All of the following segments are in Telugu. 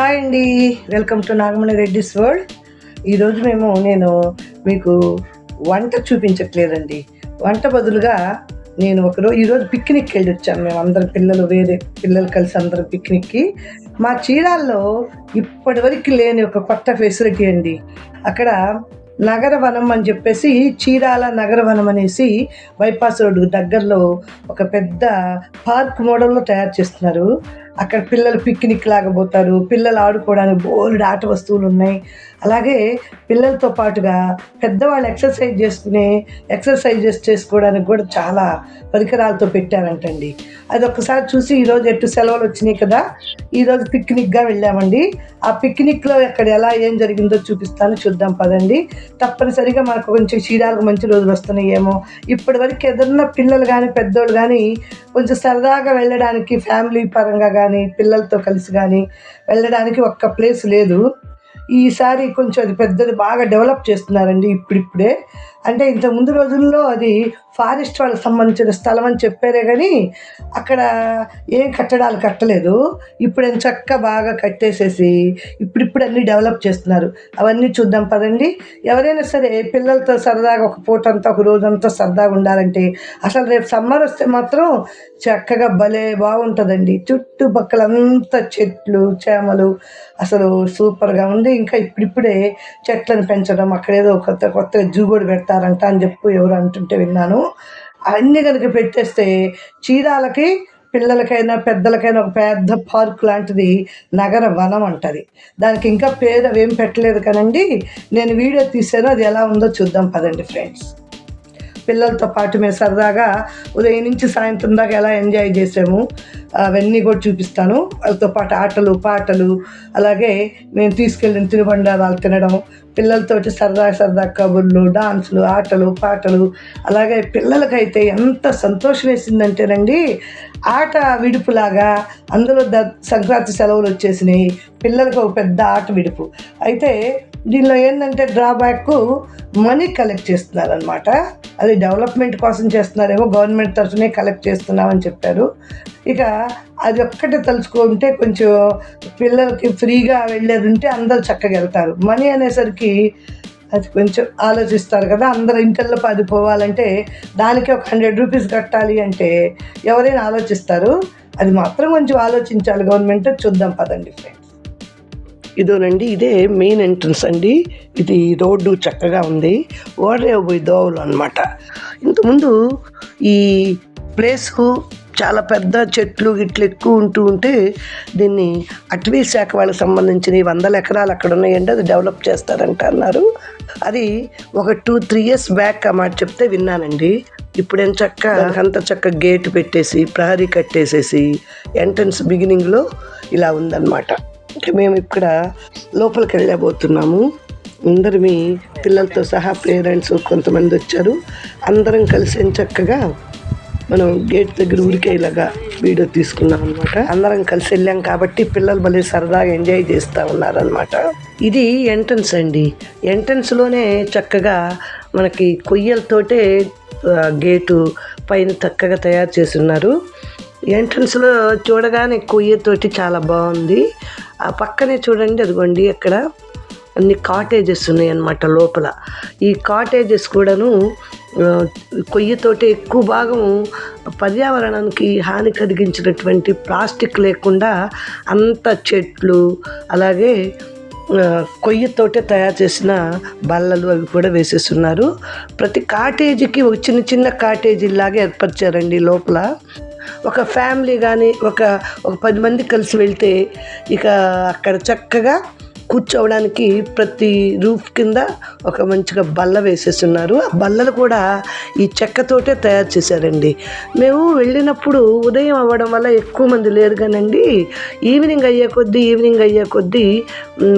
హాయ్ అండి welcome to Nagamani Reddy's world ఈరోజు మేము నేను మీకు వంట చూపించట్లేదండి. వంట బదులుగా నేను ఒకరోజు ఈరోజు పిక్నిక్ వెళ్ళి వచ్చాను మేము అందరం పిల్లలు వేరే పిల్లలు కలిసి అందరం పిక్నిక్కి మా చీరాల్లో ఇప్పటివరకు లేని ఒక కొత్త ఫెసిలిటీ అండి. అక్కడ నగర వనం అని చెప్పేసి చీరాల నగర వనం అనేసి బైపాస్ రోడ్డు దగ్గరలో ఒక పెద్ద పార్క్ మోడల్లో తయారు చేస్తున్నారు. అక్కడ పిల్లలు పిక్నిక్ లాగా పోతారు పిల్లలు ఆడుకోవడానికి బోల్డ్ ఆట వస్తువులు ఉన్నాయి. అలాగే పిల్లలతో పాటుగా పెద్దవాళ్ళు ఎక్సర్సైజ్ చేసుకునే ఎక్సర్సైజెస్ చేసుకోవడానికి కూడా చాలా పరికరాలతో పెట్టారంటండి. అది ఒక్కసారి చూసి ఈరోజు ఎటు సెలవులు వచ్చినాయి కదా ఈరోజు పిక్నిక్గా వెళ్ళామండి. ఆ పిక్నిక్లో ఎక్కడ ఎలా ఏం జరిగిందో చూపిస్తాను చూద్దాం పదండి. తప్పనిసరిగా మనకు కొంచెం చీరాలకు మంచి రోజులు వస్తున్నాయేమో. ఇప్పటి వరకు ఏదన్నా పిల్లలు కానీ పెద్దోళ్ళు కానీ కొంచెం సరదాగా వెళ్ళడానికి ఫ్యామిలీ పరంగా కానీ కానీ పిల్లలతో కలిసి కానీ వెళ్ళడానికి ఒక్క ప్లేస్ లేదు. ఈసారి కొంచెం అది పెద్దది బాగా డెవలప్ చేస్తున్నారండి ఇప్పుడిప్పుడే. అంటే ఇంత ముందు రోజుల్లో అది ఫారెస్ట్ వాళ్ళకి సంబంధించిన స్థలం అని చెప్పారే కానీ అక్కడ ఏం కట్టడాలు కట్టలేదు. ఇప్పుడు ఏం చక్క బాగా కట్టేసేసి ఇప్పుడిప్పుడు అన్నీ డెవలప్ చేస్తున్నారు. అవన్నీ చూద్దాం పదండి. ఎవరైనా సరే పిల్లలతో సరదాగా ఒక పూట అంతా ఒక రోజంతా సరదాగా ఉండాలంటే అసలు రేపు సమ్మర్ వస్తే మాత్రం చక్కగా భలే బాగుంటుందండి. చుట్టుపక్కలంతా చెట్లు చేమలు అసలు సూపర్గా ఉంది. ఇంకా ఇప్పుడిప్పుడే చెట్లను పెంచడం అక్కడేదో కొత్త కొత్త జూ కూడా పెడతారంట అని చెప్పి ఎవరు అంటుంటే విన్నాను. అవన్నీ కనుక పెట్టేస్తే చీరాలకి పిల్లలకైనా పెద్దలకైనా ఒక పెద్ద పార్క్ లాంటిది నగర వనం అంటది. దానికి ఇంకా పేరు ఏం పెట్టలేదు కానండి నేను వీడియో తీసాను అది ఎలా ఉందో చూద్దాం పదండి ఫ్రెండ్స్. పిల్లలతో పాటు మేము సరదాగా ఉదయం నుంచి సాయంత్రం దాకా ఎలా ఎంజాయ్ చేసాము అవన్నీ కూడా చూపిస్తాను. వాళ్ళతో పాటు ఆటలు పాటలు అలాగే మేము తీసుకెళ్ళిన తినుబండారాలు తినడం పిల్లలతోటి సరదా సరదా కబుర్లు డాన్సులు ఆటలు పాటలు. అలాగే పిల్లలకైతే ఎంత సంతోషం వేసిందంటేనండి ఆట విడుపులాగా అందులో ద సంక్రాంతి సెలవులు వచ్చేసినాయి. పిల్లలకు ఒక పెద్ద ఆట విడుపు. అయితే దీనిలో ఏంటంటే డ్రాబ్యాక్ మనీ కలెక్ట్ చేస్తున్నారు అనమాట అది డెవలప్మెంట్ కోసం చేస్తున్నారేమో గవర్నమెంట్ తరఫునే కలెక్ట్ చేస్తున్నామని చెప్పారు. ఇక అది ఒక్కటే తలుచుకుంటే కొంచెం పిల్లలకి ఫ్రీగా వెళ్ళేది ఉంటే అందరు చక్కగా వెళ్తారు. మనీ అనేసరికి అది కొంచెం ఆలోచిస్తారు కదా అందరు ఇంటిల్లో పది పోవాలంటే దానికి ఒక హండ్రెడ్ రూపీస్ కట్టాలి అంటే ఎవరైనా ఆలోచిస్తారు? అది మాత్రం కొంచెం ఆలోచించాలి గవర్నమెంట్. చూద్దాం పదండి ఫ్రెండ్స్ ఇదోనండి ఇదే మెయిన్ ఎంట్రన్స్ అండి. ఇది రోడ్డు చక్కగా ఉంది. ఓడరే పోయి దోవలు అనమాట ఇంతకుముందు ఈ ప్లేసు చాలా పెద్ద చెట్లు గిట్లు ఎక్కువ ఉంటూ ఉంటే దీన్ని అటవీ శాఖ వాళ్ళకి సంబంధించిన ఈ వందల ఎకరాలు అక్కడ ఉన్నాయండి అది డెవలప్ చేస్తారంట అన్నారు. అది ఒక టూ త్రీ ఇయర్స్ బ్యాక్ ఆ మాట చెప్తే విన్నానండి. ఇప్పుడు చక్క అంత చక్క గేట్ పెట్టేసి ప్రహరీ కట్టేసేసి ఎంట్రన్స్ బిగినింగ్లో ఇలా ఉందన్నమాట. అంటే మేము ఇక్కడ లోపలికి వెళ్ళబోతున్నాము. అందరు మీ పిల్లలతో సహా పేరెంట్స్ కొంతమంది వచ్చారు. అందరం కలిసి చక్కగా మనం గేట్ దగ్గర ఉరికేలాగా వీడియో తీసుకున్నాం అనమాట అందరం కలిసి వెళ్ళాం కాబట్టి పిల్లలు భలే సరదాగా ఎంజాయ్ చేస్తూ ఉన్నారనమాట ఇది ఎంట్రన్స్ అండి. ఎంట్రన్స్లోనే చక్కగా మనకి కొయ్యలతోటే గేటు పైన చక్కగా తయారు చేసి ఉన్నారు. ఎంట్రన్స్లో చూడగానే కొయ్యతోటి చాలా బాగుంది. ఆ పక్కనే చూడండి అదిగోండి అక్కడ అన్ని కాటేజెస్ ఉన్నాయి అన్నమాట లోపల. ఈ కాటేజెస్ కూడాను కొయ్యతోటి ఎక్కువ భాగం పర్యావరణానికి హాని కలిగించినటువంటి ప్లాస్టిక్ లేకుండా అంత చెట్లు అలాగే కొయ్యతోటే తయారు చేసిన బల్లలు అవి కూడా వేసేస్తున్నారు. ప్రతి కాటేజీకి ఒక చిన్న చిన్న కాటేజీ లాగా ఏర్పరిచారండి లోపల. ఒక ఫ్యామిలీ కానీ ఒక ఒక పది మంది కలిసి వెళ్తే ఇక అక్కడ చక్కగా కూర్చోవడానికి ప్రతి రూఫ్ కింద ఒక మంచిగా బల్ల వేసేస్తున్నారు. ఆ బల్లలు కూడా ఈ చెక్కతోటే తయారు చేశారండి. మేము వెళ్ళినప్పుడు ఉదయం అవ్వడం వల్ల ఎక్కువ మంది లేరు కానండి. ఈవినింగ్ అయ్యే కొద్దీ ఈవినింగ్ అయ్యే కొద్దీ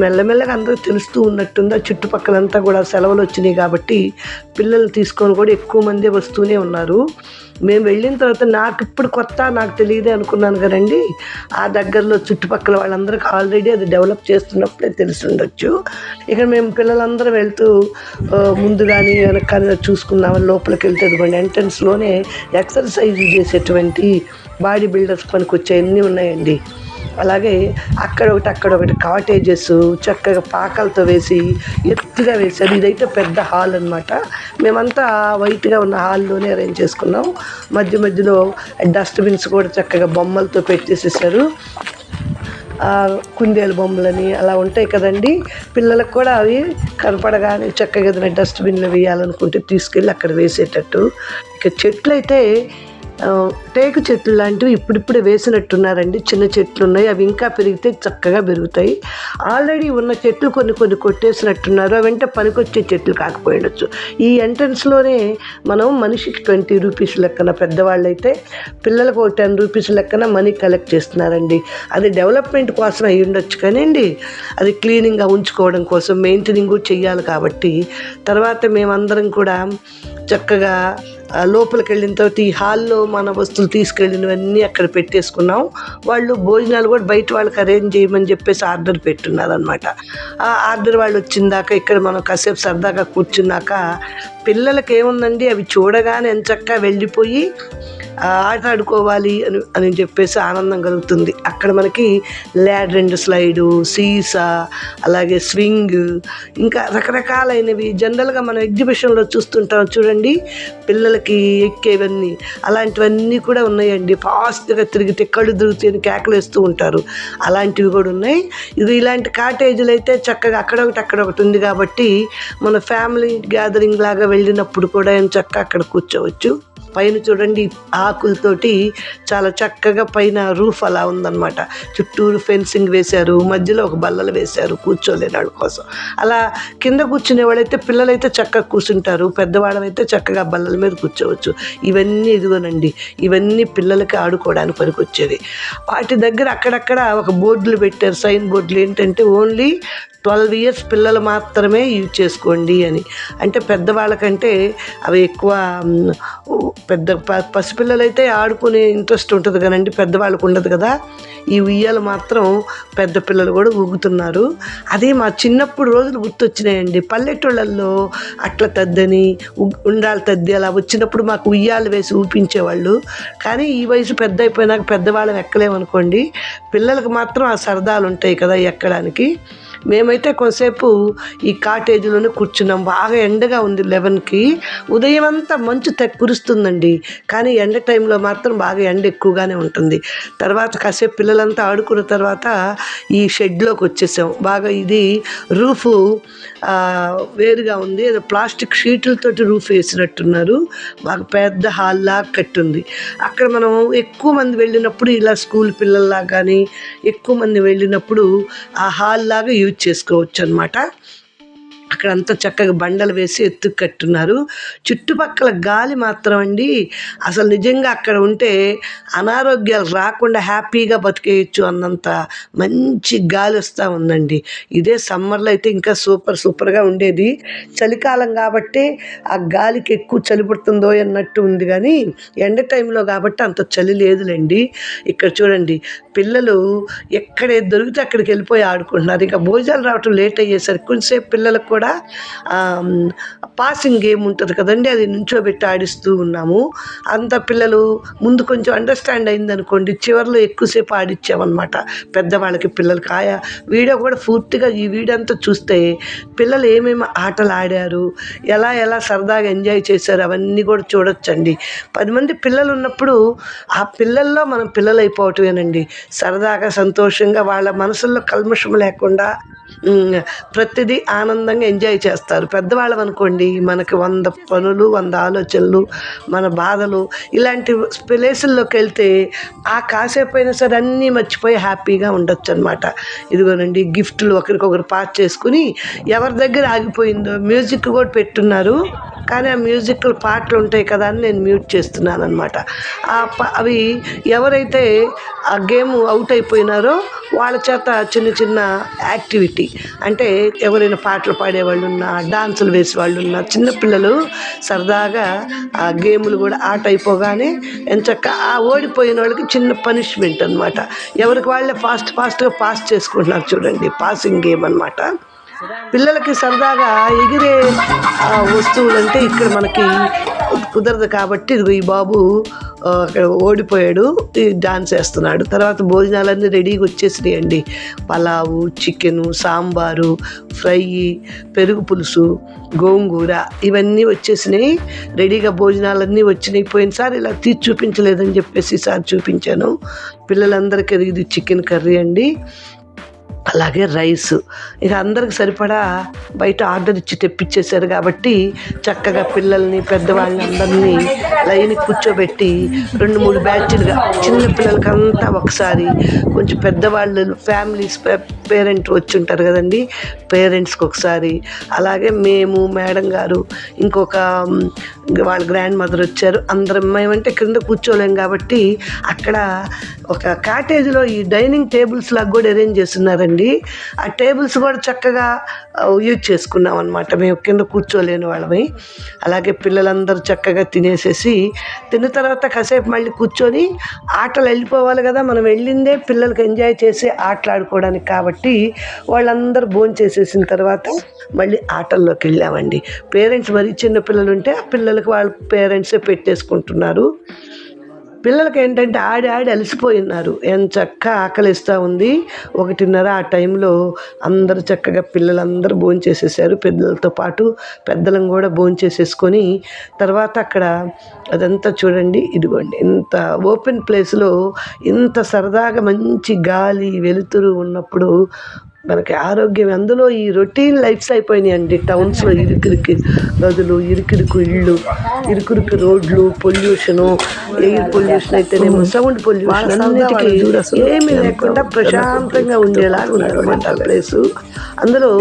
మెల్లమెల్లగా అందరూ తెలుస్తూ ఉన్నట్టుంది. చుట్టుపక్కలంతా కూడా సెలవులు వచ్చినాయి కాబట్టి పిల్లలు తీసుకొని కూడా ఎక్కువ మంది వస్తూనే ఉన్నారు. మేము వెళ్ళిన తర్వాత నాకు ఇప్పుడు కొత్త నాకు తెలియదే అనుకున్నాను కదండి. ఆ దగ్గరలో చుట్టుపక్కల వాళ్ళందరికీ ఆల్రెడీ అది డెవలప్ చేస్తున్నప్పుడే తెలిసి ఉండొచ్చు. ఇక్కడ మేము పిల్లలందరూ వెళ్తూ ముందు కానీ వెనక చూసుకున్నామని లోపలికి వెళ్తే ఇదిగోండి ఎంట్రన్స్లోనే ఎక్సర్సైజ్ చేసేటువంటి బాడీ బిల్డర్స్ పనికి వచ్చే అన్నీ ఉన్నాయండి. అలాగే అక్కడ ఒకటి అక్కడ ఒకటి కాటేజెస్ చక్కగా పాకలతో వేసి ఎత్తుగా వేశారు. ఇదైతే పెద్ద హాల్ అన్నమాట. మేమంతా వైట్గా ఉన్న హాల్లోనే అరేంజ్ చేసుకున్నాం. మధ్య మధ్యలో డస్ట్బిన్స్ కూడా చక్కగా బొమ్మలతో పెట్టేసేసారు. కుందేలు బొమ్మలని అలా ఉంటాయి కదండి. పిల్లలకు కూడా అవి కనపడగానే చక్కగా ఏదైనా డస్ట్బిన్లు వేయాలనుకుంటే తీసుకెళ్ళి అక్కడ వేసేటట్టు. ఇక చెట్లు అయితే టేకు చెట్లు లాంటివి ఇప్పుడిప్పుడే వేసినట్టున్నారండి. చిన్న చెట్లు ఉన్నాయి అవి ఇంకా పెరిగితే చక్కగా పెరుగుతాయి. ఆల్రెడీ ఉన్న చెట్లు కొన్ని కొన్ని కొట్టేసినట్టున్నారు. అవి పనికొచ్చే చెట్లు కాకపోయి ఈ ఎంట్రన్స్లోనే మనం మనిషికి ట్వంటీ రూపీస్ లెక్కన పెద్దవాళ్ళైతే పిల్లలకు ఒక టెన్ రూపీస్ లెక్కన మనీ కలెక్ట్ చేస్తున్నారండి. అది డెవలప్మెంట్ కోసం అయి ఉండొచ్చు కానివ్వండి అది క్లీనింగ్గా ఉంచుకోవడం కోసం మెయింటెనింగ్ చెయ్యాలి కాబట్టి. తర్వాత మేమందరం కూడా చక్కగా లోపలికి వెళ్ళిన తర్వాత ఈ హాల్లో మన వస్తువులు తీసుకెళ్ళినవన్నీ అక్కడ పెట్టేసుకున్నాం. వాళ్ళు భోజనాలు కూడా బయట వాళ్ళకి అరేంజ్ చేయమని చెప్పేసి ఆర్డర్ పెట్టున్నారనమాట ఆ ఆర్డర్ వాళ్ళు వచ్చిందాక ఇక్కడ మనం కాసేపు సరదాగా కూర్చున్నాక పిల్లలకి ఏముందండి? అవి చూడగానే ఎంచక్కా వెళ్ళిపోయి ఆట ఆడుకోవాలి అని అని చెప్పేసి ఆనందం కలుగుతుంది. అక్కడ మనకి ల్యాడ్ రెండు స్లైడు సీసా అలాగే స్వింగ్ ఇంకా రకరకాలైనవి. జనరల్గా మనం ఎగ్జిబిషన్లో చూస్తుంటాం చూడండి పిల్లలకి ఎక్కేవన్నీ అలాంటివన్నీ కూడా ఉన్నాయండి. ఫాస్ట్గా తిరిగితే కళ్ళు తిరుగుతాయని కేకలేస్తూ ఉంటారు. అలాంటివి కూడా ఉన్నాయి. ఇది ఇలాంటి కాటేజీలు అయితే చక్కగా అక్కడ ఒకటి అక్కడ ఒకటి ఉంది కాబట్టి మన ఫ్యామిలీ గ్యాదరింగ్ లాగా వెళ్ళినప్పుడు కూడా ఏం చక్కగా అక్కడ కూర్చోవచ్చు. పైన చూడండి ఆకులతోటి చాలా చక్కగా పైన రూఫ్ అలా ఉందన్నమాట. చుట్టూరు ఫెన్సింగ్ వేశారు మధ్యలో ఒక బల్లలు వేశారు కూర్చోలేని వాళ్ళ కోసం. అలా కింద కూర్చునే వాళ్ళైతే పిల్లలైతే చక్కగా కూర్చుంటారు పెద్దవాళ్ళమైతే చక్కగా బల్లల మీద కూర్చోవచ్చు. ఇవన్నీ ఇదిగోనండి ఇవన్నీ పిల్లలకి ఆడుకోవడానికి పనికొచ్చేది వాటి దగ్గర అక్కడక్కడ ఒక బోర్డులు పెట్టారు సైన్ బోర్డులు. ఏంటంటే ఓన్లీ ట్వెల్వ్ ఇయర్స్ పిల్లలు మాత్రమే యూజ్ చేసుకోండి అని. అంటే పెద్దవాళ్ళకంటే అవి ఎక్కువ పెద్ద ప- ఆడుకునే ఇంట్రెస్ట్ ఉంటుంది కదండి పెద్దవాళ్ళకు ఉండదు కదా. ఈ ఉయ్యాలు మాత్రం పెద్ద పిల్లలు కూడా ఊగుతున్నారు. అదే మా చిన్నప్పుడు రోజులు గుర్తొచ్చినాయండి. పల్లెటూళ్ళల్లో అట్ల తద్దని ఉండాలి తద్ది అలా వచ్చినప్పుడు మాకు ఉయ్యాలు వేసి ఊపించేవాళ్ళు. కానీ ఈ వయసు పెద్ద అయిపోయినాక పెద్దవాళ్ళం ఎక్కలేమనుకోండి పిల్లలకు మాత్రం ఆ సరదాలు ఉంటాయి కదా ఎక్కడానికి. మేమైతే కొంతసేపు ఈ కాటేజీలోనే కూర్చున్నాం. బాగా ఎండగా ఉంది లెవెన్కి. ఉదయం అంతా మంచు తె- కురుస్తుందండి. కానీ ఎండ టైంలో మాత్రం బాగా ఎండ ఎక్కువగానే ఉంటుంది. తర్వాత కాసేపు పిల్లలంతా ఆడుకున్న తర్వాత ఈ షెడ్లోకి వచ్చేసాం. బాగా ఇది రూఫ్ వేరుగా ఉంది. ఏదో ప్లాస్టిక్ షీట్లతోటి రూఫ్ వేసినట్టున్నారు. బాగా పెద్ద హాల్లా కట్టుంది. అక్కడ మనం ఎక్కువ మంది వెళ్ళినప్పుడు ఇలా స్కూల్ పిల్లల్లా కానీ ఎక్కువ మంది వెళ్ళినప్పుడు ఆ హాల్ లాగా యూజ్ చేసుకోవచ్చు అనమాట అక్కడంతా చక్కగా బండలు వేసి ఎత్తు కట్టున్నారు. చుట్టుపక్కల గాలి మాత్రం అండి అసలు నిజంగా అక్కడ ఉంటే అనారోగ్యాలు రాకుండా హ్యాపీగా బతికేయచ్చు అన్నంత మంచి గాలి వస్తూ ఉందండి. ఇదే సమ్మర్లో అయితే ఇంకా సూపర్ సూపర్గా ఉండేది. చలికాలం కాబట్టి ఆ గాలికి ఎక్కువ చలి పుడుతుందో అన్నట్టు ఉంది కానీ ఎండ టైంలో కాబట్టి అంత చలి లేదులేండి. ఇక్కడ చూడండి పిల్లలు ఎక్కడ దొరికితే అక్కడికి వెళ్ళిపోయి ఆడుకుంటున్నారు. ఇంకా భోజనాలు రావటం లేట్ అయ్యేసరికి కొంచెంసేపు పిల్లలకు కూడా పాసింగ్ గేమ్ ఉంటుంది కదండి అది నుంచోబెట్టి ఆడిస్తూ ఉన్నాము. అంత పిల్లలు ముందు కొంచెం అండర్స్టాండ్ అయింది అనుకోండి చివరిలో ఎక్కువసేపు ఆడిచ్చామన్నమాట పెద్దవాళ్ళకి పిల్లలకి. ఆయా వీడియో కూడా పూర్తిగా ఈ వీడియో అంతా చూస్తే పిల్లలు ఏమేమి ఆటలు ఆడారు ఎలా ఎలా సరదాగా ఎంజాయ్ చేశారు అవన్నీ కూడా చూడొచ్చండి. పది మంది పిల్లలు ఉన్నప్పుడు ఆ పిల్లల్లో మనం పిల్లలు అయిపోవటమేనండి సరదాగా సంతోషంగా వాళ్ళ మనసుల్లో కల్మషం లేకుండా ప్రతిదీ ఆనందంగా ఎంజాయ్ చేస్తారు. పెద్దవాళ్ళం అనుకోండి మనకి వంద పనులు వంద ఆలోచనలు మన బాధలు ఇలాంటి ప్లేసుల్లోకి వెళ్తే ఆ కాసేపు అయినా సరే అన్నీ మర్చిపోయి హ్యాపీగా ఉండొచ్చు అనమాట ఇదిగోనండి గిఫ్ట్లు ఒకరికొకరు పాస్ చేసుకుని ఎవరి దగ్గర ఆగిపోయిందో మ్యూజిక్ కూడా పెట్టున్నారు. కానీ ఆ మ్యూజిక్ పాటలు ఉంటాయి కదా అని నేను మ్యూట్ చేస్తున్నాను అనమాట అవి ఎవరైతే ఆ గేమ్ అవుట్ అయిపోయినారో వాళ్ళ చేత చిన్న చిన్న యాక్టివిటీ. అంటే ఎవరైనా పాటలు పాడేవాళ్ళు ఉన్నా డాన్సులు వేసే వాళ్ళు ఉన్నా చిన్నపిల్లలు సరదాగా ఆ గేములు కూడా ఆట అయిపోగానే ఎంచక్క ఆ ఓడిపోయిన వాళ్ళకి చిన్న పనిష్మెంట్ అనమాట ఎవరికి వాళ్ళే ఫాస్ట్ ఫాస్ట్గా పాస్ చేసుకుంటున్నారు చూడండి పాసింగ్ గేమ్ అనమాట పిల్లలకి సరదాగా ఎగిరే వస్తువులు అంటే ఇక్కడ మనకి కుదరదు కాబట్టి ఈ బాబు అక్కడ ఓడిపోయాడు డాన్స్ వేస్తున్నాడు తర్వాత భోజనాలన్నీ రెడీగా వచ్చేసినాయండి. పలావు చికెను సాంబారు ఫ్రై పెరుగు పులుసు గోంగూర ఇవన్నీ వచ్చేసినాయి. రెడీగా భోజనాలన్నీ వచ్చినాయి. పోయినసారి ఇలా తీసి చూపించలేదని చెప్పేసి ఈసారి చూపించాను. పిల్లలందరికీ ఇది చికెన్ కర్రీ అండి. అలాగే రైస్. ఇక అందరికి సరిపడా బయట ఆర్డర్ ఇచ్చి తెప్పించేశారు కాబట్టి చక్కగా పిల్లల్ని పెద్దవాళ్ళని అందరినీ లైన్ కూర్చోబెట్టి రెండు మూడు బ్యాచ్లుగా చిన్న పిల్లలకంతా ఒకసారి కొంచెం పెద్దవాళ్ళు ఫ్యామిలీస్ పేరెంట్ వచ్చి ఉంటారు కదండి. పేరెంట్స్కి ఒకసారి. అలాగే మేము మేడం గారు ఇంకొక వాళ్ళ గ్రాండ్ మదర్ వచ్చారు. అందరం మేమంటే కింద కూర్చోలేం కాబట్టి అక్కడ ఒక కాటేజ్లో ఈ డైనింగ్ టేబుల్స్ లాగా కూడా అరేంజ్ చేస్తున్నారండి. ఆ టేబుల్స్ కూడా చక్కగా యూజ్ చేసుకున్నాం అనమాట మేము కింద కూర్చోలేని వాళ్ళమి. అలాగే పిల్లలందరూ చక్కగా తినేసేసి తిన్న తర్వాత కాసేపు మళ్ళీ కూర్చొని ఆటలు వెళ్ళిపోవాలి కదా మనం వెళ్ళిందే పిల్లలకి ఎంజాయ్ చేసి ఆటలాడుకోవడానికి కాబట్టి వాళ్ళందరూ భోజనం చేసేసిన తర్వాత మళ్ళీ ఆటల్లోకి వెళ్ళామండి. పేరెంట్స్ మరీ చిన్న పిల్లలు ఉంటే ఆ పిల్లలకి వాళ్ళ పేరెంట్సే పెట్టేసుకుంటున్నారు. పిల్లలకి ఏంటంటే ఆడి ఆడి అలసిపోయినారు. ఎంత చక్కగా ఆకలిస్తూ ఉంది. ఒకటిన్నర ఆ టైంలో అందరూ చక్కగా పిల్లలందరూ భోంచేసేసారు పెద్దలతో పాటు పెద్దలను కూడా భోంచేసేసుకొని తర్వాత అక్కడ అదంతా చూడండి ఇదిగోండి. ఇంత ఓపెన్ ప్లేస్లో ఇంత సరదాగా మంచి గాలి వెలుతురు ఉన్నప్పుడు మనకి ఆరోగ్యం అందులో ఈ రొటీన్ లైఫ్స్ అయిపోయినాయి అండి. టౌన్స్లో ఇరుకిరికి గదులు ఇరుకిరుకు ఇళ్ళు ఇరుకిరుకు రోడ్లు పొల్యూషను ఎయిర్ పొల్యూషన్ అయితేనేమో సౌండ్ పొల్యూషన్ అన్నిటికీ ఏమీ లేకుండా ప్రశాంతంగా ఉండేలాగా ఉందన్నమాట ప్లేసు అందులో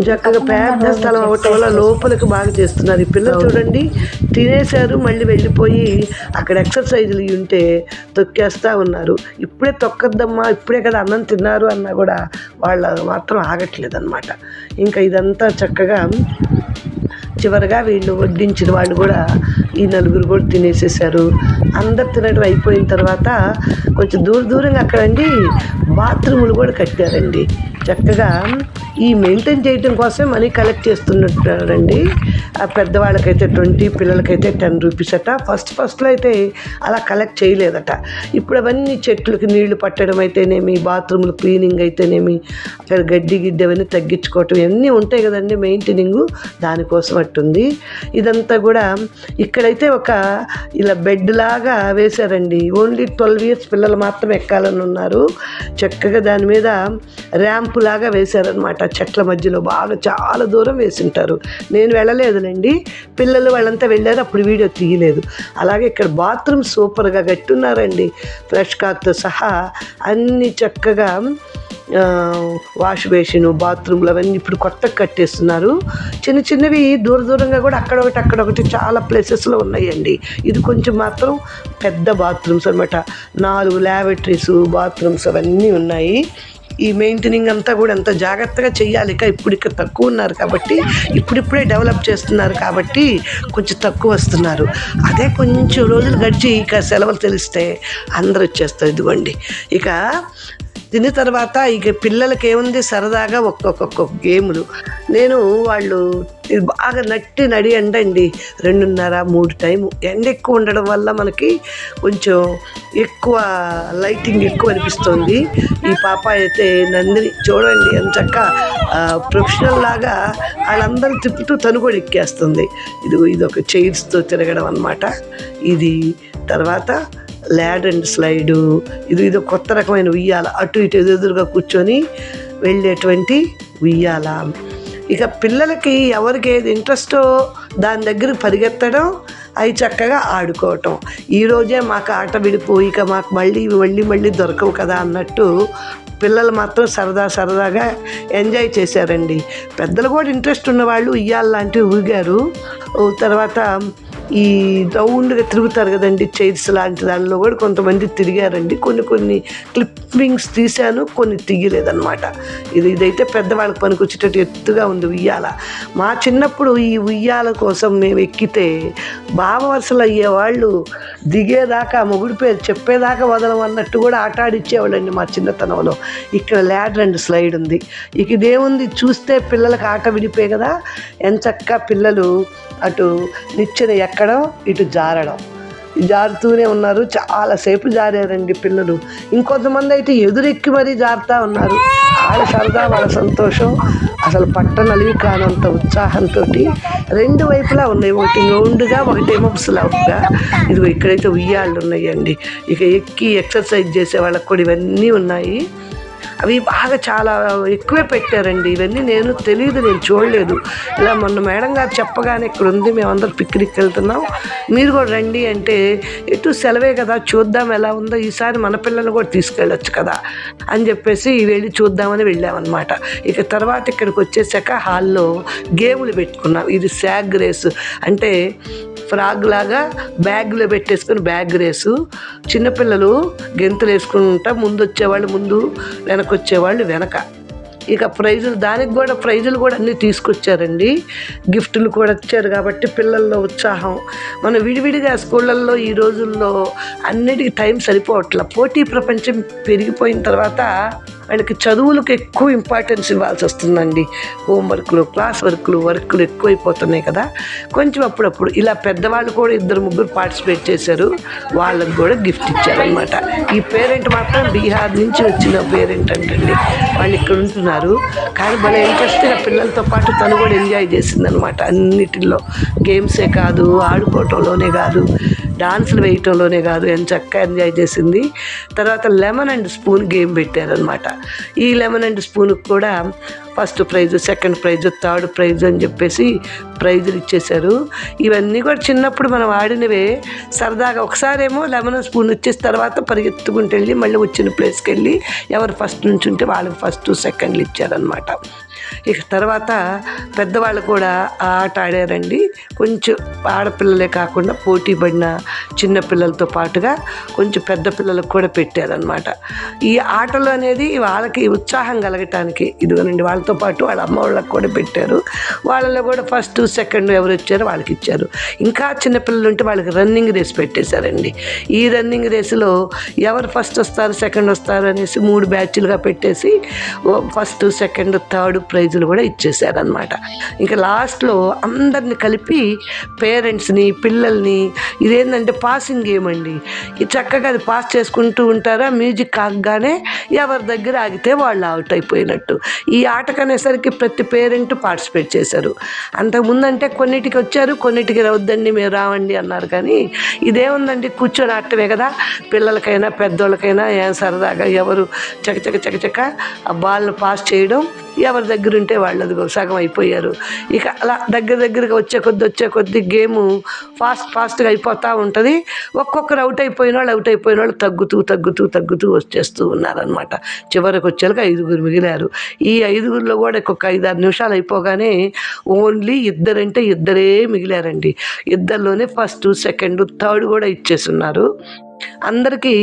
చక్కగా పెద్ద స్థలం అవటం వల్ల లోపలికి బాగా చేస్తున్నారు. ఈ పిల్లలు చూడండి తినేశారు మళ్ళీ వెళ్ళిపోయి అక్కడ ఎక్సర్సైజులు ఉంటే తొక్కేస్తూ ఉన్నారు. ఇప్పుడే తొక్కద్దమ్మా ఇప్పుడే కదా అన్నం తిన్నారు అన్నా కూడా వాళ్ళ మాత్రం ఆగట్లేదు అనమాట ఇంకా ఇదంతా చక్కగా చివరగా వీళ్ళు వడ్డించిన వాళ్ళు కూడా ఈ నలుగురు కూడా తినేసేసారు అందరు తినడం అయిపోయిన తర్వాత కొంచెం దూర దూరంగా అక్కడండి బాత్రూములు కూడా కట్టారండి. చక్కగా ఈ మెయింటైన్ చేయడం కోసం మనీ కలెక్ట్ చేస్తున్నట్టారండి ఆ పెద్దవాళ్ళకైతే ట్వంటీ పిల్లలకైతే టెన్ రూపీస్ అట. ఫస్ట్ ఫస్ట్లో అయితే అలా కలెక్ట్ చేయలేదట. ఇప్పుడు అవన్నీ చెట్లకి నీళ్ళు పట్టడం అయితేనేమి బాత్రూములు క్లీనింగ్ అయితేనేమి అక్కడ గడ్డి గిడ్డి అవన్నీ తగ్గించుకోవటం ఇవన్నీ ఉంటాయి కదండి మెయింటెనింగ్. దానికోసం అట్టుంది. ఇదంతా కూడా ఇక్కడైతే ఒక ఇలా బెడ్ లాగా వేశారండి. ఓన్లీ ట్వెల్వ్ ఇయర్స్ పిల్లలు మాత్రం ఎక్కాలని ఉన్నారు. చక్కగా దాని మీద ర్యాంప్ లాగా వేశారనమాట చెట్ల మధ్యలో బాగా చాలా దూరం వేసింటారు. నేను వెళ్ళలేదులేండి. పిల్లలు వాళ్ళంతా వెళ్ళారు అప్పుడు వీడియో తీయలేదు. అలాగే ఇక్కడ బాత్రూమ్ సూపర్గా కట్టున్నారండి. ఫ్రెష్ కాక్తో సహా అన్ని చక్కగా వాష్ బేసిన్ బాత్రూమ్లు అవన్నీ ఇప్పుడు కొత్తగా కట్టేస్తున్నారు. చిన్న చిన్నవి దూర దూరంగా కూడా అక్కడ ఒకటి అక్కడ ఒకటి చాలా ప్లేసెస్లో ఉన్నాయండి. ఇది కొంచెం మాత్రం పెద్ద బాత్రూమ్స్ అనమాట నాలుగు ల్యాబరేటరీస్ బాత్రూమ్స్ అవన్నీ ఉన్నాయి. ఈ మెయింటెనింగ్ అంతా కూడా ఎంత జాగ్రత్తగా చేయాలి ఇక ఇప్పుడు ఇక్కడ తక్కువ ఉన్నారు కాబట్టి ఇప్పుడిప్పుడే డెవలప్ చేస్తున్నారు కాబట్టి కొంచెం తక్కువ వస్తున్నారు. అదే కొంచెం రోజులు గడిచి ఇక సెలవులు తెలిస్తే అందరూ వచ్చేస్తారు. ఇదిగోండి. ఇక తిన్న తర్వాత ఇక పిల్లలకి ఏముంది? సరదాగా ఒక్కొక్క గేములు. నేను వాళ్ళు ఇది బాగా నట్టి నడి ఎండ అండి రెండున్నర మూడు టైము. ఎండ ఎక్కువ ఉండడం వల్ల మనకి కొంచెం ఎక్కువ లైటింగ్ ఎక్కువ అనిపిస్తుంది. ఈ పాప అయితే నందిని చూడండి ఎంత చక్క ప్రొఫెషనల్ లాగా వాళ్ళందరూ తిప్పుతూ తను కూడా ఎక్కేస్తుంది. ఇది ఇది ఒక చైర్స్తో తిరగడం అన్నమాట. ఇది తర్వాత ల్యాడ్ అండ్ స్లైడు. ఇది ఇది కొత్త రకమైన ఉయ్యాల. అటు ఇటు ఎదురుగా కూర్చొని వెళ్ళేటువంటి ఉయ్యాల. ఇక పిల్లలకి ఎవరికి ఏది ఇంట్రెస్టో దాని దగ్గర పరిగెత్తడం అవి చక్కగా ఆడుకోవటం. ఈరోజే మాకు ఆట విడిపోయి ఇక మాకు మళ్ళీ మళ్ళీ మళ్ళీ దొరకవు కదా అన్నట్టు పిల్లలు మాత్రం సరదా సరదాగా ఎంజాయ్ చేశారండి. పెద్దలు కూడా ఇంట్రెస్ట్ ఉన్నవాళ్ళు ఉయ్యాల లాంటివి ఊగారు. తర్వాత ఈ రౌండ్గా తిరుగుతారు కదండి చైర్స్ లాంటి దానిలో కూడా కొంతమంది తిరిగారండి. కొన్ని కొన్ని క్లిప్పింగ్స్ తీశాను కొన్ని తీయలేదన్నమాట. ఇది ఇదైతే పెద్దవాళ్ళకి పనికొచ్చేటట్టు ఎత్తుగా ఉంది ఉయ్యాల. మా చిన్నప్పుడు ఈ ఉయ్యాల కోసం మేము ఎక్కితే బావ వరుసలు అయ్యేవాళ్ళు దిగేదాకా మొగుడి పేరు చెప్పేదాకా వదలం అన్నట్టు కూడా ఆటాడిచ్చేవాళ్ళండి మా చిన్నతనంలో. ఇక్కడ ల్యాడర్ అండ్ స్లైడ్ ఉంది. ఇక ఇదేముంది? చూస్తే పిల్లలకు ఆట విడిపోయి కదా? ఎంచక్క పిల్లలు అటు నిచ్చెన ఎక్కడం ఇటు జారడం. జారుతూనే ఉన్నారు. చాలాసేపు జారారండి పిల్లలు. ఇంకొంతమంది అయితే ఎదురెక్కి మరీ జారుతూ ఉన్నారు. వాళ్ళ సరదా వాళ్ళ సంతోషం. అసలు పట్టనలివి కానంత ఉత్సాహంతో రెండు వైపులా ఉన్నాయి. ఒకటి రౌండ్గా ఒకటేమో స్లవ్గా. ఇదిగో ఇక్కడైతే ఉయ్యాళ్ళు ఉన్నాయండి ఇక ఎక్కి ఎక్సర్సైజ్ చేసే వాళ్ళకి కూడా ఇవన్నీ ఉన్నాయి. అవి బాగా చాలా ఎక్కువే పెట్టారండి. ఇవన్నీ నేను తెలియదు నేను చూడలేదు. ఇలా మొన్న మేడం గారు చెప్పగానే ఇక్కడ ఉంది మేమందరం పిక్నిక్ వెళ్తున్నాం. మీరు కూడా రండి అంటే ఎటు సెలవే కదా చూద్దాం ఎలా ఉందో ఈసారి మన పిల్లల్ని కూడా తీసుకెళ్ళొచ్చు కదా అని చెప్పేసి వెళ్ళి చూద్దామని వెళ్ళామన్నమాట. ఇక తర్వాత ఇక్కడికి వచ్చేసాక హాల్లో గేములు పెట్టుకున్నాం. ఇది శాగ్ రేస్ అంటే ఫ్రాగ్ లాగా బ్యాగ్లో పెట్టేసుకుని బ్యాగ్ రేసు. చిన్నపిల్లలు గెంతులు వేసుకుంటా ముందు వచ్చేవాళ్ళు ముందు వెనక వచ్చేవాళ్ళు వెనక. ఇక ప్రైజులు దానికి కూడా ప్రైజులు కూడా అన్నీ తీసుకొచ్చారండి. గిఫ్టులు కూడా ఇచ్చారు కాబట్టి పిల్లల్లో ఉత్సాహం. మనం విడివిడిగా స్కూళ్ళల్లో ఈ రోజుల్లో అన్నిటికీ టైం సరిపోవట్ల. పోటీ ప్రపంచం పెరిగిపోయిన తర్వాత వాళ్ళకి చదువులకు ఎక్కువ ఇంపార్టెన్స్ ఇవ్వాల్సి వస్తుందండి. హోంవర్క్లు క్లాస్ వర్క్లు వర్క్లు ఎక్కువైపోతున్నాయి కదా. కొంచెం అప్పుడప్పుడు ఇలా పెద్దవాళ్ళు కూడా ఇద్దరు ముగ్గురు పార్టిసిపేట్ చేశారు. వాళ్ళకి కూడా గిఫ్ట్ ఇచ్చారనమాట ఈ పేరెంట్ మాత్రం బీహార్ నుంచి వచ్చిన పేరెంట్ అంటండి. వాళ్ళు ఇక్కడ ఉంటున్నారు. కానీ భలే ఇంట్రెస్ట్గా పిల్లలతో పాటు తను కూడా ఎంజాయ్ చేసిందనమాట అన్నిటిలో గేమ్సే కాదు ఆడుకోవటంలోనే కాదు. డాన్సులు వేయటంలోనే కాదు ఎంత చక్కగా ఎంజాయ్ చేసింది. తర్వాత లెమన్ అండ్ స్పూన్ గేమ్ పెట్టారనమాట ఈ లెమన్ అండ్ స్పూన్కి కూడా first prize second prize third prize అని చెప్పేసి ప్రైజులు ఇచ్చేశారు. ఇవన్నీ కూడా చిన్నప్పుడు మనం ఆడినవే. సరదాగా ఒకసారేమో లెమన్ స్పూన్ ఇచ్చేసి తర్వాత పరిగెత్తుకుంటూ వెళ్ళి మళ్ళీ వచ్చిన ప్లేస్కి వెళ్ళి ఎవరు ఫస్ట్ నుంచి ఉంటే వాళ్ళకి ఫస్ట్ సెకండ్లు ఇచ్చారనమాట ఇక తర్వాత పెద్దవాళ్ళు కూడా ఆ ఆట ఆడారండి. కొంచెం ఆడపిల్లలే కాకుండా పోటీ పడిన చిన్నపిల్లలతో పాటుగా కొంచెం పెద్ద పిల్లలకు కూడా పెట్టారనమాట ఈ ఆటలు అనేది వాళ్ళకి ఉత్సాహం కలగటానికి ఇదిగోనండి వాళ్ళతో పాటు వాళ్ళ అమ్మ వాళ్ళకి కూడా పెట్టారు. వాళ్ళలో కూడా ఫస్ట్ సెకండ్ ఎవరు వచ్చారో వాళ్ళకి ఇచ్చారు. ఇంకా చిన్నపిల్లలు ఉంటే వాళ్ళకి రన్నింగ్ రేస్ పెట్టేశారండి. ఈ రన్నింగ్ రేసులో ఎవరు ఫస్ట్ వస్తారు సెకండ్ వస్తారు అనేసి మూడు బ్యాచ్లుగా పెట్టేసి ఫస్ట్ సెకండ్ థర్డ్ ప్రైజులు కూడా ఇచ్చేసారనమాట ఇంకా లాస్ట్లో అందరిని కలిపి పేరెంట్స్ని పిల్లల్ని ఇదేంటంటే పాసింగ్ గేమ్ అండి. చక్కగా అది పాస్ చేసుకుంటూ ఉంటారా? మ్యూజిక్ కాగానే ఎవరి దగ్గర ఆగితే వాళ్ళు అవుట్ అయిపోయినట్టు. ఈ ఆటకనేసరికి ప్రతి పేరెంట్ పార్టిసిపేట్ చేశారు. అంతకుముందు అంటే కొన్నిటికి వచ్చారు కొన్నిటికి రావద్దండి మీరు రావండి అన్నారు. కానీ ఇదేముందండి కూర్చొని ఆటమే కదా. పిల్లలకైనా పెద్దోళ్ళకైనా ఏం సరదాగా ఎవరు చకచక చకచక ఆ బాల్ను పాస్ చేయడం ఎవరి దగ్గర దగ్గర ఉంటే వాళ్ళు సగం అయిపోయారు. ఇక అలా దగ్గర దగ్గరగా వచ్చే కొద్ది వచ్చే కొద్ది గేము ఫాస్ట్ ఫాస్ట్గా అయిపోతూ ఉంటుంది. ఒక్కొక్కరు అవుట్ అయిపోయిన వాళ్ళు అవుట్ అయిపోయిన వాళ్ళు తగ్గుతూ తగ్గుతూ తగ్గుతూ వచ్చేస్తూ ఉన్నారనమాట చివరికి వచ్చేలకు ఐదుగురు మిగిలారు. ఈ ఐదుగురిలో కూడా ఒక్కొక్క ఐదు ఆరు నిమిషాలు అయిపోగానే ఓన్లీ ఇద్దరంటే ఇద్దరే మిగిలారండి. ఇద్దరిలోనే ఫస్ట్ సెకండ్ థర్డ్ కూడా ఇచ్చేస్తున్నారు అందరికీ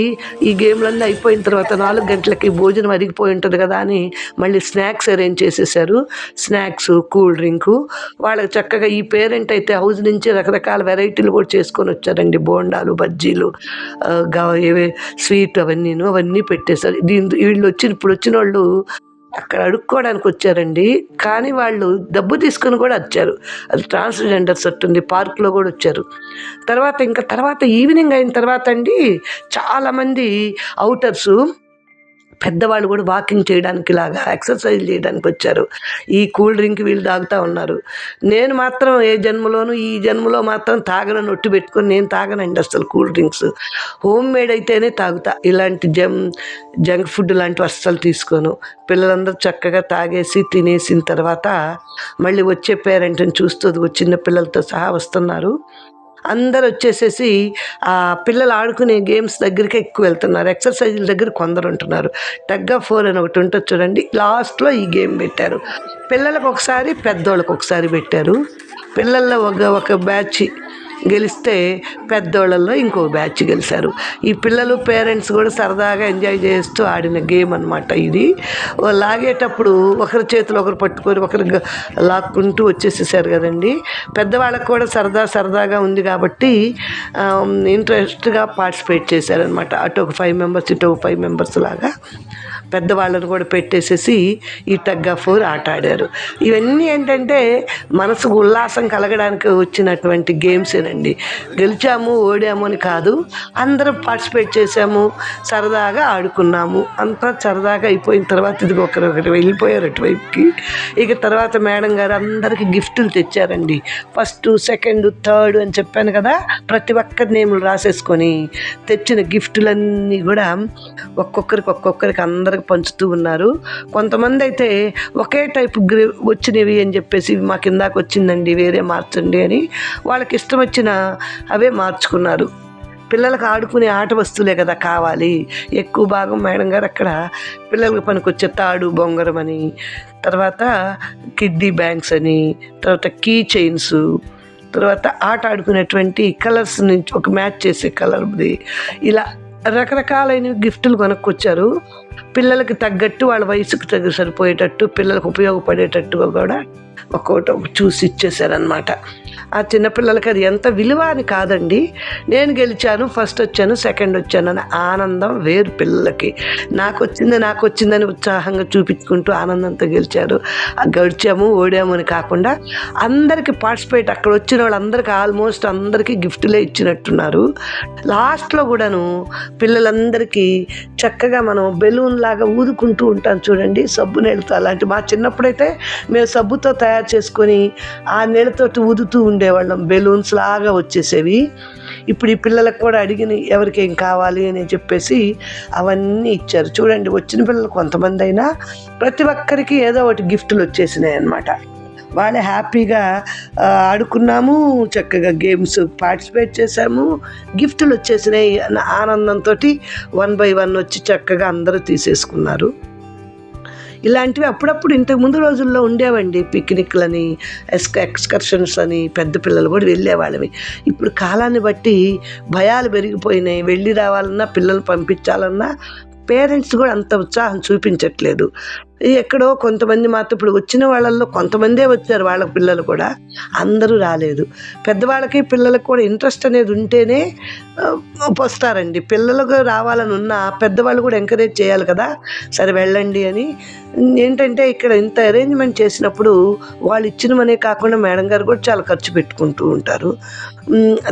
ఈ గేమ్లన్నీ అయిపోయిన తర్వాత నాలుగు గంటలకి భోజనం అరిగిపోయి ఉంటుంది కదా అని మళ్ళీ స్నాక్స్ అరేంజ్ చేసేసారు స్నాక్స్ కూల్ డ్రింకు. వాళ్ళకి చక్కగా ఈ పేరెంట్ అయితే హౌస్ నుంచి రకరకాల వెరైటీలు కూడా చేసుకొని వచ్చారండి. బోండాలు బజ్జీలు ఏవే స్వీట్ అవన్నీను అవన్నీ పెట్టేశారు. దీని వీళ్ళు వచ్చిన ఇప్పుడు వచ్చిన వాళ్ళు అక్కడ అడుక్కోవడానికి వచ్చారండి. కానీ వాళ్ళు డబ్బు తీసుకొని కూడా వచ్చారు. అది ట్రాన్స్జెండర్స్ ఉంది పార్క్లో కూడా వచ్చారు. తర్వాత ఇంకా తర్వాత ఈవినింగ్ అయిన తర్వాత అండి చాలామంది అవుటర్స్ పెద్దవాళ్ళు కూడా వాకింగ్ చేయడానికి లాగా ఎక్సర్సైజ్ చేయడానికి వచ్చారు. ఈ కూల్ డ్రింక్ వీళ్ళు తాగుతూ ఉన్నారు. నేను మాత్రం ఏ జన్మలోనూ ఈ జన్మలో మాత్రం తాగనని నొట్టు పెట్టుకొని నేను తాగనండి అసలు కూల్ డ్రింక్స్. హోమ్ మేడ్ అయితేనే తాగుతా. ఇలాంటి జం జంక్ ఫుడ్ లాంటివి అస్సలు తీసుకోను. పిల్లలందరూ చక్కగా తాగేసి తినేసిన తర్వాత మళ్ళీ వచ్చే పేరెంట్ని చూస్తూ చిన్న పిల్లలతో సహా వస్తున్నారు. అందరు వచ్చేసేసి ఆ పిల్లలు ఆడుకునే గేమ్స్ దగ్గరికి ఎక్కువ వెళ్తున్నారు. ఎక్సర్సైజుల దగ్గర కొందరు ఉంటున్నారు. టగ్ ఆఫ్ ఫోర్ అని ఒకటి ఉంటుంది చూడండి. లాస్ట్లో ఈ గేమ్ పెట్టారు. పిల్లలకు ఒకసారి పెద్దోళ్ళకి ఒకసారి పెట్టారు. పిల్లల్లో ఒక ఒక బ్యాచ్ గెలిస్తే పెద్దోళ్ళల్లో ఇంకో బ్యాచ్ గెలిచారు ఈ పిల్లలు పేరెంట్స్ కూడా సరదాగా ఎంజాయ్ చేస్తూ ఆడిన గేమ్ అనమాట ఇది. లాగేటప్పుడు ఒకరి చేతులు ఒకరు పట్టుకొని ఒకరు లాక్కుంటూ వచ్చేసేసారు కదండి. పెద్దవాళ్ళకు కూడా సరదా సరదాగా ఉంది కాబట్టి ఇంట్రెస్ట్గా పార్టిసిపేట్ చేశారనమాట అటు ఒక ఫైవ్ మెంబర్స్ ఇటు ఒక ఫైవ్ మెంబర్స్ లాగా. పెద్దవాళ్ళని కూడా పెట్టేసేసి ఈ టగ్ ఆఫ్ ఫోర్ ఆట ఆడారు. ఇవన్నీ ఏంటంటే మనసుకు ఉల్లాసం కలగడానికి వచ్చినటువంటి గేమ్సేనండి గెలిచాము ఓడాము అని కాదు అందరం పార్టిసిపేట్ చేసాము సరదాగా ఆడుకున్నాము. అంతా సరదాగా అయిపోయిన తర్వాత ఇది ఒకరు వెళ్ళిపోయారు అటువైపుకి. ఇక తర్వాత మేడం గారు అందరికి గిఫ్టులు తెచ్చారండి. ఫస్ట్ సెకండ్ థర్డ్ అని చెప్పాను కదా ప్రతి ఒక్కరి నేములు రాసేసుకొని తెచ్చిన గిఫ్టులన్నీ కూడా ఒక్కొక్కరికి ఒక్కొక్కరికి అందరికి పంచుతూ ఉన్నారు. కొంతమంది అయితే ఒకే టైప్ గ్రే వచ్చినవి అని చెప్పేసి మా మాకు వచ్చిందండి వేరే మార్చండి అని వాళ్ళకి ఇష్టం వచ్చిన అవే మార్చుకున్నారు. పిల్లలకు ఆడుకునే ఆట వస్తువులే కదా కావాలి. ఎక్కువ భాగం మేడం గారు అక్కడ పిల్లలకు పనికొచ్చే తాడు బొంగరం అని తర్వాత కిడ్డీ బ్యాంక్స్ అని తర్వాత కీ చైన్స్ తర్వాత ఆట ఆడుకునేటువంటి కలర్స్ నుంచి ఒక మ్యాచ్ చేసే కలర్ది. ఇలా రకరకాలైన గిఫ్టులు కొనుక్కొచ్చారు. పిల్లలకి తగ్గట్టు వాళ్ళ వయసుకు తగ్గ సరిపోయేటట్టు పిల్లలకు ఉపయోగపడేటట్టుగా కూడా ఒక్కొక్కటి చూసి ఇచ్చేసారనమాట ఆ చిన్నపిల్లలకి అది ఎంత విలువ అని కాదండి. నేను గెలిచాను ఫస్ట్ వచ్చాను సెకండ్ వచ్చాను అని ఆనందం వేరు పిల్లలకి. నాకు వచ్చింది నాకు వచ్చిందని ఉత్సాహంగా చూపించుకుంటూ ఆనందంతో గెలిచారు. గడిచాము ఓడాము అని కాకుండా అందరికీ పార్టిసిపేట్ అక్కడ వచ్చిన వాళ్ళందరికీ ఆల్మోస్ట్ అందరికీ గిఫ్టులే ఇచ్చినట్టున్నారు. లాస్ట్లో కూడాను పిల్లలందరికీ చక్కగా మనం బెలూన్ లాగా ఊదుకుంటూ ఉంటాం చూడండి సబ్బు నీళ్ళతో అలాంటి మా చిన్నప్పుడైతే మేము సబ్బుతో తయారు చేసుకొని ఆ నీళ్ళతో ఊదుతూ ఉండేవాళ్ళం. బెలూన్స్ లాగా వచ్చేసేవి. ఇప్పుడు ఈ పిల్లలకు కూడా అడిగిన ఎవరికి ఏం కావాలి అని చెప్పేసి అవన్నీ ఇచ్చారు. చూడండి వచ్చిన పిల్లలు కొంతమంది అయినా ప్రతి ఒక్కరికి ఏదో ఒకటి గిఫ్ట్లు వచ్చేసినాయి అన్నమాట వాళ్ళే హ్యాపీగా ఆడుకున్నాము చక్కగా గేమ్స్ పార్టిసిపేట్ చేసాము గిఫ్ట్లు వచ్చేసినాయి అన్న ఆనందంతో వన్ బై వన్ వచ్చి చక్కగా అందరూ తీసేసుకున్నారు. ఇలాంటివి అప్పుడప్పుడు ఇంతకు ముందు రోజుల్లో ఉండేవండి పిక్నిక్లని ఎస్క ఎక్స్కర్షన్స్ అని పెద్ద పిల్లలు కూడా వెళ్ళేవాళ్ళవి. ఇప్పుడు కాలాన్ని బట్టి భయాలు పెరిగిపోయినాయి. వెళ్ళి రావాలన్నా పిల్లలు పంపించాలన్నా పేరెంట్స్ కూడా అంత ఉత్సాహం చూపించట్లేదు. ఎక్కడో కొంతమంది మాత్రం ఇప్పుడు వచ్చిన వాళ్ళల్లో కొంతమందే వచ్చారు వాళ్ళ పిల్లలు కూడా. అందరూ రాలేదు. పెద్దవాళ్ళకి పిల్లలకు కూడా ఇంట్రెస్ట్ అనేది ఉంటేనే వస్తారండి. పిల్లలకు రావాలని ఉన్నా పెద్దవాళ్ళు కూడా ఎంకరేజ్ చేయాలి కదా. సరే వెళ్ళండి అని. ఏంటంటే ఇక్కడ ఇంత అరేంజ్మెంట్ చేసినప్పుడు వాళ్ళు ఇచ్చినవనే కాకుండా మేడం గారు కూడా చాలా ఖర్చు పెట్టుకుంటూ ఉంటారు.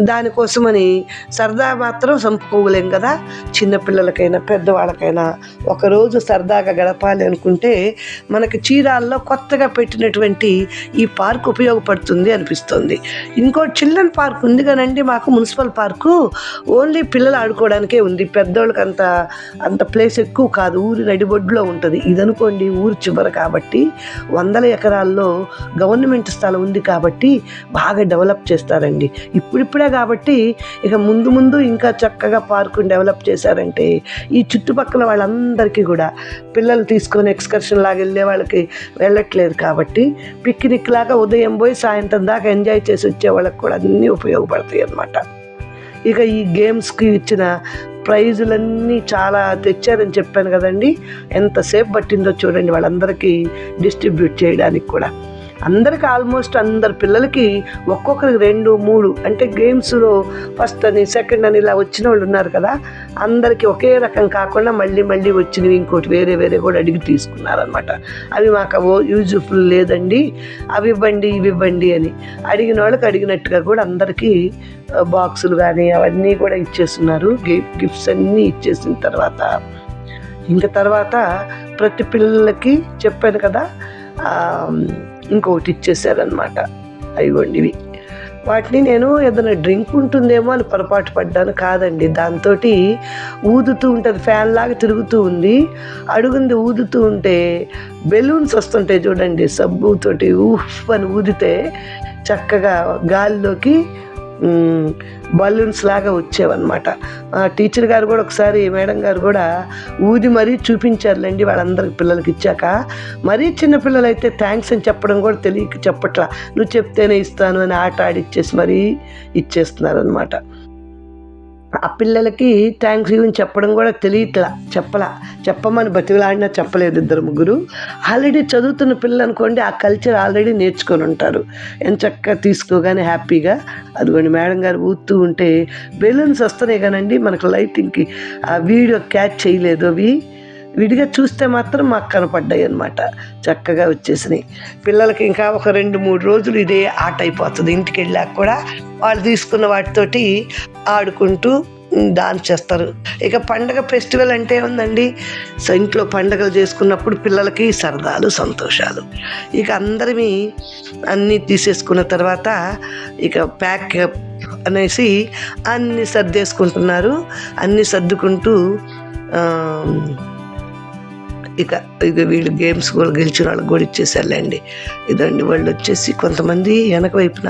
దానికోసమని సరదా మాత్రం చంపుకోలేం కదా? చిన్నపిల్లలకైనా పెద్దవాళ్ళకైనా. ఒకరోజు సరదాగా గడపాలి అనుకుంటే మనకి చీరాల్లో కొత్తగా పెట్టినటువంటి ఈ పార్క్ ఉపయోగపడుతుంది అనిపిస్తుంది. ఇంకో చిల్డ్రన్ పార్క్ ఉంది కానండి మాకు మున్సిపల్ పార్కు. ఓన్లీ పిల్లలు ఆడుకోవడానికే ఉంది. పెద్దోళ్ళకి అంత అంత ప్లేస్ ఎక్కువ కాదు. ఊరి నడిబొడ్డులో ఉంటుంది. ఇది అనుకోండి ఊరు చివర కాబట్టి వందల ఎకరాల్లో గవర్నమెంట్ స్థలం ఉంది కాబట్టి బాగా డెవలప్ చేస్తారండి. ఇప్పుడిప్పుడే కాబట్టి ఇక ముందు ముందు ఇంకా చక్కగా పార్కుని డెవలప్ చేశారంటే ఈ చుట్టుపక్కల వాళ్ళందరికీ కూడా పిల్లలు తీసుకొని ఎక్స్కర్షన్ లాగా వెళ్ళే వాళ్ళకి వెళ్ళట్లేదు కాబట్టి పిక్నిక్ లాగా ఉదయం పోయి సాయంత్రం దాకా ఎంజాయ్ చేసి వచ్చే వాళ్ళకి కూడా అన్నీ ఉపయోగపడతాయి అన్నమాట. ఇక ఈ గేమ్స్కి ఇచ్చిన ప్రైజులన్నీ చాలా తెచ్చారని చెప్పాను కదండి. ఎంతసేపు పట్టిందో చూడండి వాళ్ళందరికీ డిస్ట్రిబ్యూట్ చేయడానికి కూడా. అందరికి ఆల్మోస్ట్ అందరు పిల్లలకి ఒక్కొక్కరికి రెండు మూడు అంటే గేమ్స్లో ఫస్ట్ అని సెకండ్ అని ఇలా వచ్చిన వాళ్ళు ఉన్నారు కదా అందరికీ ఒకే రకం కాకుండా మళ్ళీ మళ్ళీ వచ్చినవి ఇంకోటి వేరే వేరే కూడా అడిగి తీసుకున్నారనమాట అవి మాకు అవో యూజ్ఫుల్ లేదండి అవి ఇవ్వండి ఇవి ఇవ్వండి అని అడిగిన వాళ్ళకి అడిగినట్టుగా కూడా అందరికీ బాక్సులు కానీ అవన్నీ కూడా ఇచ్చేస్తున్నారు గిఫ్ట్స్ అన్నీ ఇచ్చేసిన తర్వాత. ఇంకా తర్వాత ప్రతి పిల్లలకి చెప్పాను కదా ఇంకొకటి ఇచ్చేసారనమాట అవి ఇవి. వాటిని నేను ఏదైనా డ్రింక్ ఉంటుందేమో అని పొరపాటు పడ్డాను కాదండి. దాంతో ఊదుతూ ఉంటుంది ఫ్యాన్ లాగా తిరుగుతూ ఉంది. అడుగుంది ఊదుతూ ఉంటే బెలూన్స్ వస్తుంటాయి చూడండి సబ్బుతోటి ఊఫ్ అని ఊదితే చక్కగా గాలిలోకి బలూన్స్ లాగా వచ్చేవన్నమాట. టీచర్ గారు కూడా ఒకసారి మేడం గారు కూడా ఊది మరీ చూపించారులేండి వాళ్ళందరికి పిల్లలకి ఇచ్చాక. మరీ చిన్నపిల్లలు అయితే థ్యాంక్స్ అని చెప్పడం కూడా తెలియక చెప్పట్లా. నువ్వు చెప్తేనే ఇస్తాను అని ఆట ఆడిచ్చేసి మరీ ఇచ్చేస్తున్నారు అనమాట ఆ పిల్లలకి థ్యాంక్స్ గివింగ్ చెప్పడం కూడా తెలియట్లా. చెప్పలా. చెప్పమని బతిలాడినా చెప్పలేదు ఇద్దరు ముగ్గురు. ఆల్రెడీ చదువుతున్న పిల్లలు అనుకోండి ఆ కల్చర్ ఆల్రెడీ నేర్చుకొని ఉంటారు. ఎంత చక్కగా తీసుకోగానే హ్యాపీగా. అదిగోండి మేడం గారు ఊతూ ఉంటే బెలూన్స్ వస్తున్నాయి కానండి మనకు లైటింగ్కి. ఆ వీడియో క్యాచ్ చేయలేదు అవి. విడిగా చూస్తే మాత్రం మాకు కనపడ్డాయి అనమాట చక్కగా వచ్చేసినాయి. పిల్లలకి ఇంకా ఒక రెండు మూడు రోజులు ఇదే ఆట అయిపోతుంది. ఇంటికి వెళ్ళాక కూడా వాళ్ళు తీసుకున్న వాటితోటి ఆడుకుంటూ డాన్స్ చేస్తారు. ఇక పండగ ఫెస్టివల్ అంటే ఉందండి సో ఇంట్లో పండగలు చేసుకున్నప్పుడు పిల్లలకి సరదాలు సంతోషాలు. ఇక అందరివి అన్నీ తీసేసుకున్న తర్వాత ఇక ప్యాక్ అనేసి అన్ని సర్దేసుకుంటున్నారు. అన్ని సర్దుకుంటూ ఇక ఇక వీళ్ళు గేమ్స్ కూడా గెలిచిన వాళ్ళకి కూడా ఇచ్చేసారులేండి ఇదండి వాళ్ళు వచ్చేసి కొంతమంది వెనక వైపున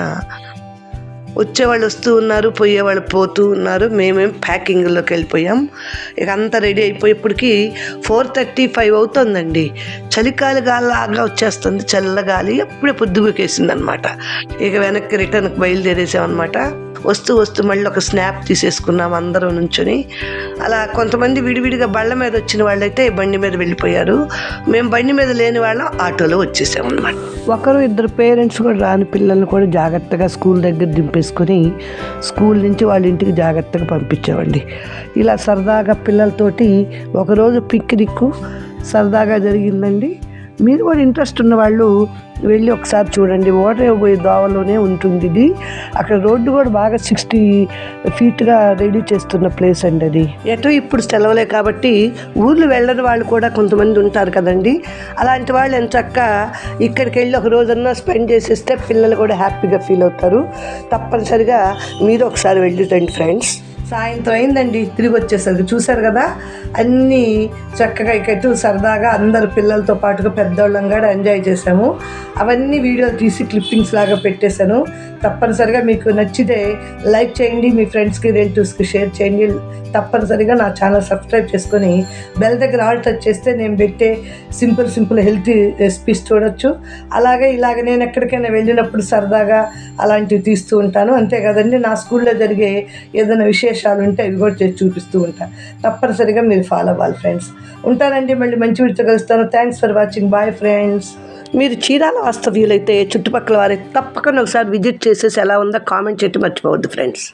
వచ్చేవాళ్ళు వస్తూ ఉన్నారు పోయేవాళ్ళు పోతూ ఉన్నారు. మేమేం ప్యాకింగ్లోకి వెళ్ళిపోయాం. ఇక అంతా రెడీ అయిపోయేప్పటికీ ఫోర్ థర్టీ ఫైవ్ అవుతుందండి. చలికాలి గాలిలాగా వచ్చేస్తుంది చల్లగాలి అప్పుడే పొద్దుగుకేసింది అనమాట ఇక వెనక్కి రిటర్న్కి బయలుదేరేసామన్నమాట వస్తూ వస్తూ మళ్ళీ ఒక స్నాప్ తీసేసుకున్నాం అందరం నుంచొని. అలా కొంతమంది విడివిడిగా బళ్ళ మీద వచ్చిన వాళ్ళైతే బండి మీద వెళ్ళిపోయారు. మేము బండి మీద లేని వాళ్ళం ఆటోలో వచ్చేసామన్నమాట ఒకరు ఇద్దరు పేరెంట్స్ కూడా రాని పిల్లల్ని కూడా జాగ్రత్తగా స్కూల్ దగ్గర దింపేసి దింపేసుకొని స్కూల్ నుంచి వాళ్ళ ఇంటికి జాగ్రత్తగా పంపించామండి. ఇలా సరదాగా పిల్లలతోటి ఒకరోజు పిక్నిక్ సరదాగా జరిగిందండి. మీరు కూడా ఇంట్రెస్ట్ ఉన్న వాళ్ళు వెళ్ళి ఒకసారి చూడండి. ఓటర్ పోయే దోవలోనే ఉంటుంది ఇది. అక్కడ రోడ్డు కూడా బాగా సిక్స్టీ ఫీట్గా రెడీ చేస్తున్న ప్లేస్ అండి అది. ఎటో ఇప్పుడు సెలవులే కాబట్టి ఊర్లు వెళ్ళని వాళ్ళు కూడా కొంతమంది ఉంటారు కదండి. అలాంటి వాళ్ళు ఎంచక్క ఇక్కడికి వెళ్ళి ఒక రోజన్నా స్పెండ్ చేసేస్తే పిల్లలు కూడా హ్యాపీగా ఫీల్ అవుతారు. తప్పనిసరిగా మీరు ఒకసారి వెళ్ళి రండి ఫ్రెండ్స్ సాయంత్రం అయిందండి తిరిగి వచ్చేసరికి. చూశారు కదా అన్నీ చక్కగా ఇకట్టు సరదాగా అందరు పిల్లలతో పాటుగా పెద్దవాళ్ళం కూడా ఎంజాయ్ చేసాము అవన్నీ వీడియోలు తీసి క్లిప్పింగ్స్ లాగా పెట్టేశాను. తప్పనిసరిగా మీకు నచ్చితే లైక్ చేయండి మీ ఫ్రెండ్స్కి రిలేటివ్స్కి షేర్ చేయండి. తప్పనిసరిగా నా ఛానల్ సబ్స్క్రైబ్ చేసుకొని బెల్ దగ్గర ఆల్ టచ్ చేస్తే నేను పెట్టే సింపుల్ సింపుల్ హెల్తీ రెసిపీస్ చూడొచ్చు. అలాగే ఇలాగ నేను ఎక్కడికైనా వెళ్ళినప్పుడు సరదాగా అలాంటివి తీస్తూ ఉంటాను. అంతే కదండి నా స్కూల్లో జరిగే ఏదైనా విశేషాలు ఉంటే అవి కూడా చేసి చూపిస్తూ ఉంటాను తప్పనిసరిగా మీరు ఫాలో అవ్వాలి ఫ్రెండ్స్ ఉంటానండి మళ్ళీ మంచి వీడితో కలుస్తాను. Thanks for watching bye friends మీరు చీరాల వాస్తవ్యులైతే చుట్టుపక్కల వారైతే తప్పకుండా ఒకసారి విజిట్ చేసేసి ఎలా ఉందో కామెంట్ చేయటం మర్చిపోవద్దు ఫ్రెండ్స్